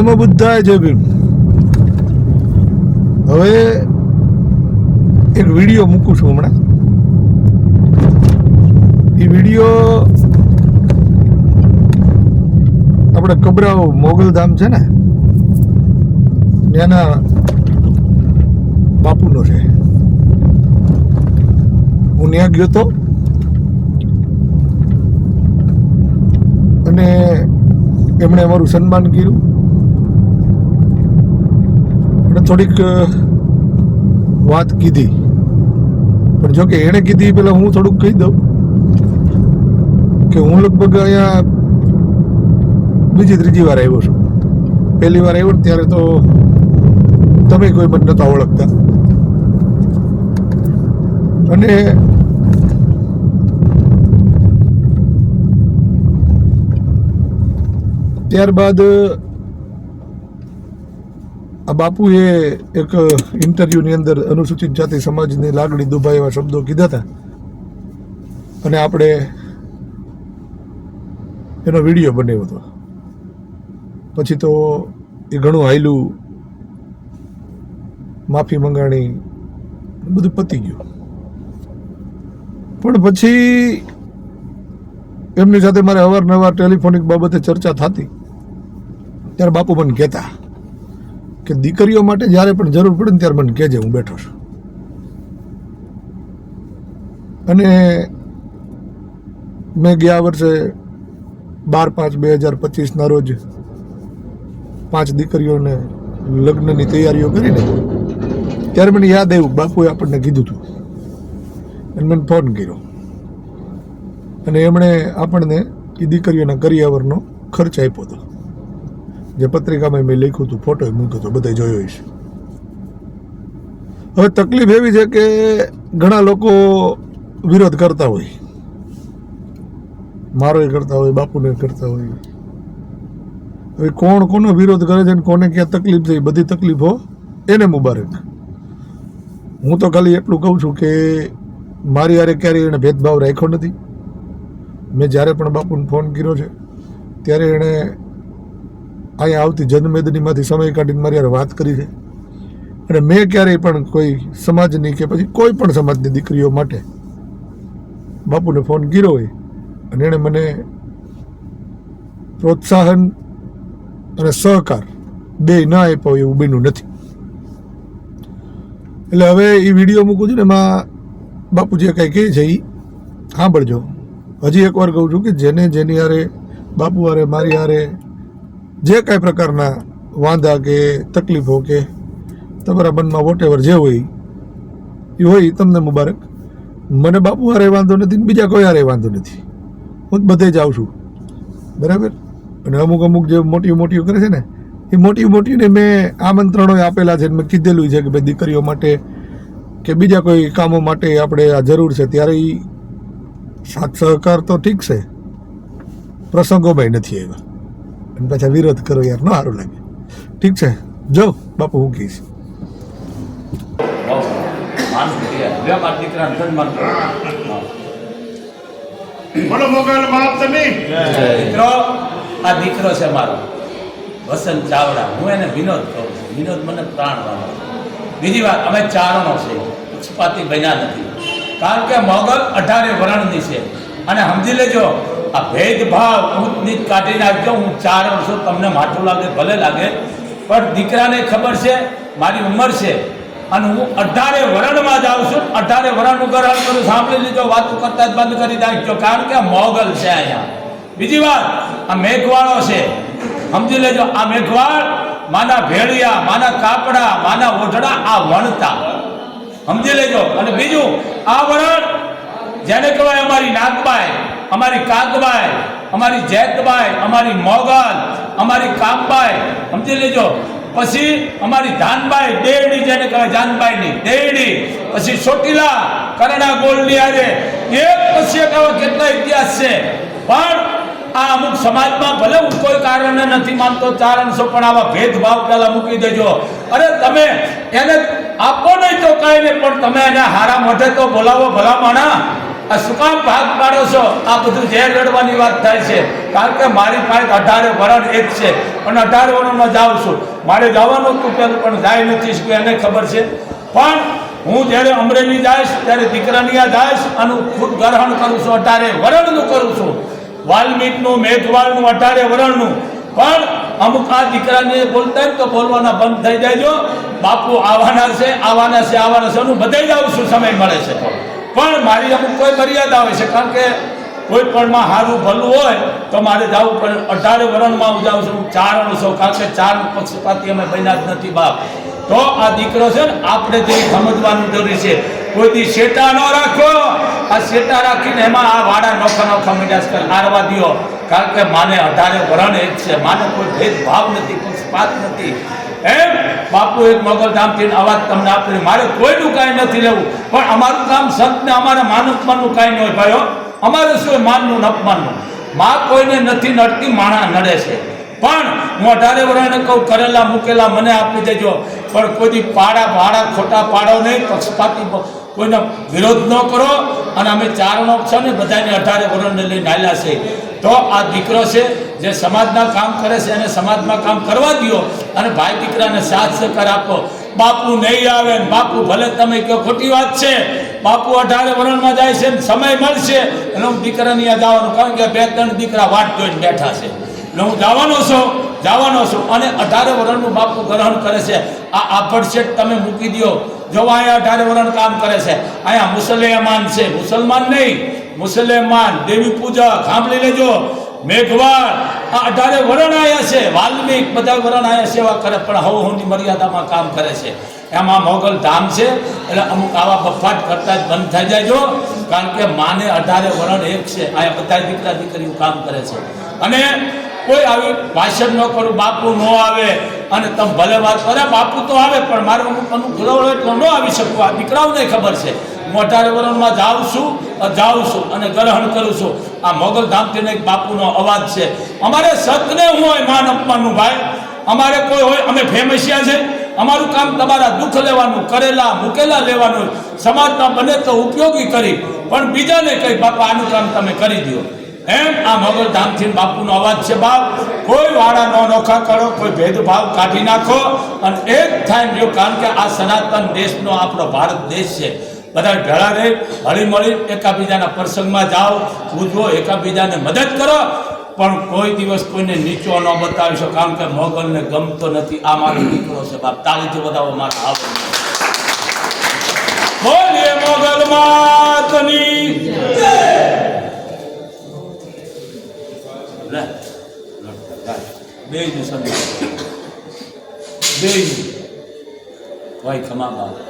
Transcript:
નમો બુદ્ધાય જય ભીમ. હવે એક વીડિયો મૂકું છું હમણાં. એ વીડિયો આપણે કબરાઓ મોગલધામ છે ને, ત્યાંના બાપુનો છે. હું ત્યાં ગયો તો અને એમણે અમારું સન્માન કર્યું. થોડીક વાત કીધી. પણ જો કે એણે કીધી પેલા હું થોડુંક કહી દઉં કે હું લગભગ અહીંયા બીજી ત્રીજી વાર આવ્યો છું. પહેલી વાર આવ્યો ત્યારે તો તમે કોઈ મને નહોતા ઓળખતા. અને ત્યારબાદ આ બાપુએ એક ઇન્ટરવ્યૂની અંદર અનુસૂચિત જાતિ સમાજની લાગણી દુભાઈ એવા શબ્દો કીધા હતા. અને આપણે એનો વીડિયો બનાવ્યો હતો. પછી તો એ ઘણું હાયલું, માફી મંગાણી, બધું પતી ગયું. પણ પછી એમની સાથે મારે અવારનવાર ટેલિફોનિક બાબતે ચર્ચા થતી. ત્યારે બાપુ મને કહેતા કે દીકરીઓ માટે જ્યારે પણ જરૂર પડે ને ત્યારે મને કહેજે, હું બેઠો છું. અને મેં ગયા વર્ષે બાર પાંચ બે હજાર પચીસના રોજ પાંચ દીકરીઓને લગ્નની તૈયારીઓ કરીને ત્યારે મને યાદ આવ્યું, બાપુએ આપણને કીધું હતું. અને મને ફોન કર્યો. અને એમણે આપણને એ દીકરીઓના કરિયાવરનો ખર્ચ આપ્યો હતો. જે પત્રિકામાં મેં લખ્યું હતું ફોટો મૂક્યો હતો બધા જોયો છે હવે તકલીફ એવી છે કે ઘણા લોકો વિરોધ કરતા હોય. મારો કરતા હોય, બાપુને કરતા હોય. હવે કોણ કોનો વિરોધ કરે છે ને કોને ક્યાં તકલીફ થઈ બધી તકલીફો એને મુબારક. હું તો ખાલી એટલું કહું છું કે મારી હારે ક્યારેય એણે ભેદભાવ રાખ્યો નથી. મેં જ્યારે પણ બાપુને ફોન કર્યો છે, ત્યારે એણે અહીંયા આવતી જનમેદનીમાંથી સમય કાઢીને મારી યાર વાત કરી છે. અને મેં ક્યારેય પણ કોઈ સમાજની કે પછી કોઈ પણ સમાજની દીકરીઓ માટે બાપુને ફોન કર્યો હોય અને એણે મને પ્રોત્સાહન અને સહકાર બે ના આપ્યો એવું બન્યું નથી. એટલે હવે એ વીડિયો મૂકું છું ને એમાં બાપુ જે કંઈ કહે છે એ સાંભળજો. હજી એકવાર કહું છું કે જેને જેની હારે બાપુ હારે મારી હારે જે કાંઈ પ્રકારના વાંધા કે તકલીફો કે તમારા મનમાં વોટેવર જે હોય, એ હોય તમને મુબારક. મને બાપુ હારે વાંધો નથી બીજા કોઈ હારે વાંધો નથી. હું બધે જ આવું છું. બરાબર? અને અમુક અમુક જે મોટી મોટી કરે છે ને, એ મોટી મોટીને મેં આમંત્રણો આપેલા છે મેં કીધેલું છે કે ભાઈ દીકરીઓ માટે કે બીજા કોઈ કામો માટે આપણે આ જરૂર છે, ત્યારે એ સાથ સહકાર તો ઠીક છે. પ્રસંગોમાં નથી એવા અને પાછા વિરોધ કરો યાર ન સારું લાગે. ઠીક છે જો બાપુ હું કહીશ. મારા આ દીકરો છે વસંત ચાવડા. હું એને વિનોદ કહું છું. વિનોદ મને પ્રાણ વાળો બીજી વાત અમે ચારણો છે. પક્ષપાતી બન્યા નથી. કારણ કે મોગલ અઢારે વર્ણની છે. અને સમજી લેજો આ ભેદભાવ નીચ કાઢી નાખજો હું ચાર છું તમને માઠું લાગે, ભલે લાગે, પણ દીકરાને ખબર છે, મારી ઉંમર છે. અને હું અઢારે વરણમાં જાઉં છું. અઢારે વરણનું ગ્રહણ કરું, સાંભળી લીધો, વાતો કરતા જ બંધ કરી નાખજો કારણ કે મોગલ છે અહીંયા. બીજી વાત, આ મેઘવાળો છે. સમજી લેજો, આ મેઘવાળ માના ભેળિયા, માના કાપડા, માના ઓઢડા આ વણતા. સમજી લેજો. અને બીજું, આ વરણ જેને કહેવાય અમારી નાગબાઈ. અમારી કાગબાઈ અમારી જેતબાઈ અમારી મોગલ, અમારી કામબાઈ સમજી લેજો. પછી અમારી ધાનબાઈ દેડી જેને કહેવાય જાનબાઈની દેડી પછી ચોટીલા, કરણા ગોળની આરે એક પછી એક આવા કેટલા ઇતિહાસ છે. પણ આ અમુક સમાજમાં ભલે હું કોઈ કારણે નથી માનતો ચારણસો પણ આવા ભેદભાવ પેલા મૂકી દેજો. અરે તમે એને આપો નહીં તો કાંઈ નહીં, પણ તમે એને હારા મોઢે તો બોલાવો ભલા માણા આ શું કામ ભાગ પાડો છો? આ બધું ઝેર લડવાની વાત થાય છે. કારણ કે મારી પાસે અઢારે વરણ એક છે. અને અઢાર વરણમાં જાઉં છું. મારે જવાનું હતું પેલું, પણ જાય નથી શું એને ખબર છે? પણ હું જ્યારે અમરેલી જઈશ, ત્યારે દીકરાની આ જઈશ અને ખુદ ગ્રહણ કરું છું અઢારે વરણનું કરું છું. વાલ્મીકનું મેઘવાળનું અઢારે વરણનું. પણ અમુક આ દીકરાને બોલતા તો બોલવાના બંધ થઈ જાય બાપુ આવવાના છે આવવાના છે આવવાના છે. હું બધા જ આવું છું. સમય મળે છે. પણ મારી અમુક કોઈ મર્યાદા હોય છે. કારણ કે કોઈ પણમાં સારું ભલું હોય તો મારે જવું પડે. અઢારે વરણમાં હું જાઉં છું. હું અણસો. કારણ કે ચાર પક્ષપાતી અમે બન્યા જ નથી બાપ. તો આ દીકરો છે ને, આપણે જે સમજવાનું જરૂરી છે. કોઈ દી શેટા ન રાખો. આ શેટા રાખીને એમાં આ વાડા નોખા નોખા મીડાસ કર દ્યો. કારણ કે માને અઢારે વરણ એક છે. માને કોઈ ભેદભાવ નથી. પક્ષપાત નથી. એમ? બાપુ એક મોગલધામથી અવાજ તમને આપે મારે કોઈનું કાંઈ નથી લેવું. પણ અમારું કામ સંતને અમારે માન અપમાનનું કાંઈ ન હોય ભાઈઓ. અમારે શું માનનું અપમાનનું? માં કોઈને નથી નડતી, માણા નડે છે. પણ હું અઢારે વર્ષને કહું, કરેલા મૂકેલા મને આપી દેજો. પણ કોઈ પાડા ભાડા, ખોટા પાડો નહીં, પક્ષપાતી કોઈનો વિરોધ ન કરો. અને અમે ચારણો છે ને બધાને અઢારે વર્ષને લઈને આવ્યા છે. તો આ દીકરો છે જે સમાજના કામ કરે છે એને સમાજમાં કામ કરવા દ્યો અને ભાઈ દીકરાને સાથ સહકાર આપો. બાપુ નહીં આવે બાપુ ભલે તમે કહો ખોટી વાત છે. બાપુ અઢારે વરણમાં જાય છે સમય મળશે અને હું દીકરાની આ જવાનું કારણ કે બે ત્રણ દીકરા વાટ જોઈને બેઠા છે. એટલે હું જવાનો છું જવાનો છું અને અઢારે વરણનું બાપુ ગ્રહણ કરે છે. આ આ પડશેટ તમે મૂકી દો જો અહીંયા અઢારે વરણ કામ કરે છે. અહીંયા મુસલમાન છે. મુસલમાન નહીં. મુસલમાન દેવી પૂજા સાંભળી લેજો. મેઘવાળ, આ અઢારે વરણ આવ્યા છે, વાલ્મીક બધા વરણ આવ્યા સેવા કરે, પણ હવ મર્યાદામાં કામ કરે છે. એમાં મોગલ ધામ છે, એટલે અમુક આવા બફાટ કરતા જ બંધ થઈ જાય જો. કારણ કે માને અઢારે વરણ એક છે, અહીંયા બધા દીકરા દીકરીઓ કામ કરે છે. અને કોઈ આવી ભાષણ ન કરું, બાપુ ન આવે, અને તમે ભલે વાત કરે, બાપુ તો આવે, પણ મારે એટલો એટલે ન આવી શકું, આ દીકરાઓને ખબર છે. હું વરણમાં જાઉં છું જાઉં છું અને ગ્રહણ કરું છું. આ મોગલ ધામથી એક બાપુનો અવાજ છે. અમારે સતને હું હોય માન અપમાનનું ભાઈ? અમારે કોઈ હોય, અમે ફેમસિયા છે. અમારું કામ તમારા દુઃખ લેવાનું, કરેલા, મૂકેલા લેવાનું. સમાજમાં બને તો ઉપયોગી કરી, પણ બીજાને કહી, બાપા, આનું કામ તમે કરી દો એમ આ મોગલ ધામથી બાપુનો અવાજ છે, બાપ, કોઈ વાળા ન નોખા કરો, કોઈ ભેદભાવ કાઢી નાખો. અને એક થાય જો, કારણ કે આ સનાતન દેશનો આપણો ભારત દેશ છે બધા ભેળા રહી હળી મળી એકાબીજાના પ્રસંગમાં જાઓ ઉજવો એકાબીજાને મદદ કરો. પણ કોઈ દિવસ કોઈને નીચો ન બતાવી શકો કારણ કે મોગલને ગમતો નથી. આ મારો દીકરો છે, બાપ. તાળીથી બતાવો મારા આવો બોલીએ મોગલ માતની. બે જ સમજ બે ભાઈ, ખમા બાપ.